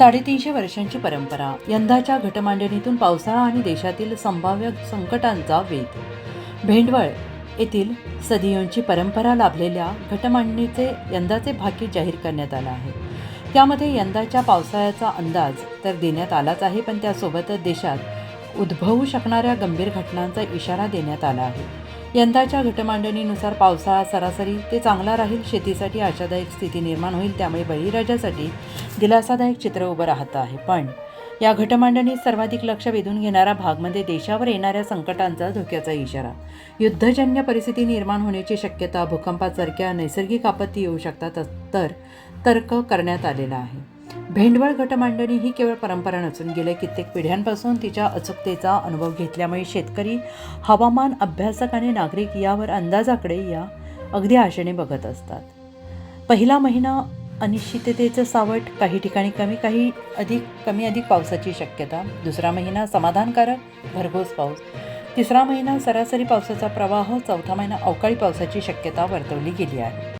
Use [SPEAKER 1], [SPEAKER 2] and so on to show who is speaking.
[SPEAKER 1] साडेतीनशे वर्षांची परंपरा. यंदाच्या घटमांडणीतून पावसाळा आणि देशातील संभाव्य संकटांचा वेध. भेंडवळ येथील सदियोंची परंपरा लाभलेल्या घटमांडणीचे यंदाचे भाग्य जाहीर करण्यात आलं आहे. त्यामध्ये यंदाच्या पावसाळ्याचा अंदाज तर देण्यात आलाच आहे पण त्यासोबतच देशात उद्भवू शकणाऱ्या गंभीर घटनांचा इशारा देण्यात आला आहे. यंदाच्या घटमांडणीनुसार पावसाळा सरासरी ते चांगला राहील. शेतीसाठी आशादायक स्थिती निर्माण होईल त्यामुळे बळीराजासाठी दिलासादायक चित्र उभं राहतं आहे. पण या घटमांडणीत सर्वाधिक लक्ष वेधून घेणारा भाग म्हणजे देशावर येणाऱ्या संकटांचा धोक्याचा इशारा. युद्धजन्य परिस्थिती निर्माण होण्याची शक्यता भूकंपासारख्या नैसर्गिक आपत्ती येऊ शकतात तर तर्क करण्यात आलेला आहे. भेंडवळ गटमांडणी ही केवळ परंपरा नसून गेल्या कित्येक पिढ्यांपासून तिच्या अचूकतेचा अनुभव घेतल्यामुळे शेतकरी हवामान अभ्यासक आणि नागरिक यावर अंदाजाकडे या अगदी आशेने बघत असतात. पहिला महिना अनिश्चिततेचं सावट काही ठिकाणी कमी काही अधिक कमी अधिक पावसाची शक्यता. दुसरा महिना समाधानकारक भरघोस पाऊस. तिसरा महिना सरासरी पावसाचा प्रवाह चौथा महिना अवकाळी पावसाची शक्यता वर्तवली गेली आहे.